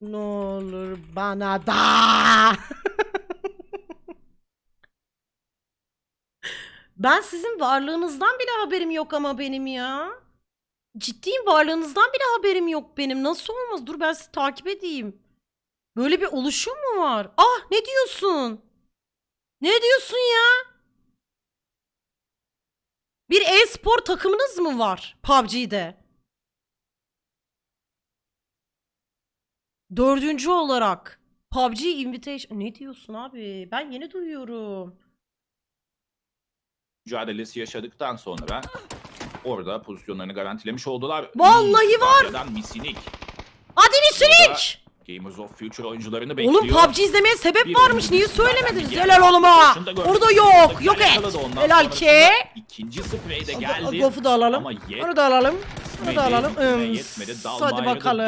Ne olur bana da. ben sizin varlığınızdan bile haberim yok ama benim ya. Ciddiyim varlığınızdan bile haberim yok benim. Nasıl olmaz? Dur ben sizi takip edeyim. Böyle bir oluşum mu var? Ah ne diyorsun? Ne diyorsun ya? Bir e-spor takımınız mı var PUBG'de? Dördüncü olarak PUBG Invitation. Ne diyorsun abi? Ben yeni duyuyorum. mücadelesi yaşadıktan sonra orada pozisyonlarını garantilemiş oldular. Vallahi var. İtalya'dan Misinik. Hadi Misinik! Gamers of Future oyuncularını bekliyor. Oğlum PUBG izlemeye sebep Bir varmış. oyuncu Niye zaten söylemediniz? bir Helal oğlum ha. başında gördük. Yok. Yok et. Ondan Helal sonrasında ki. İkinci sprey de geldi. Gofu da alalım. Ama yet- Onu da alalım. Onu da alalım. yetmedi, Ims. yetmedi. Hadi bakalım.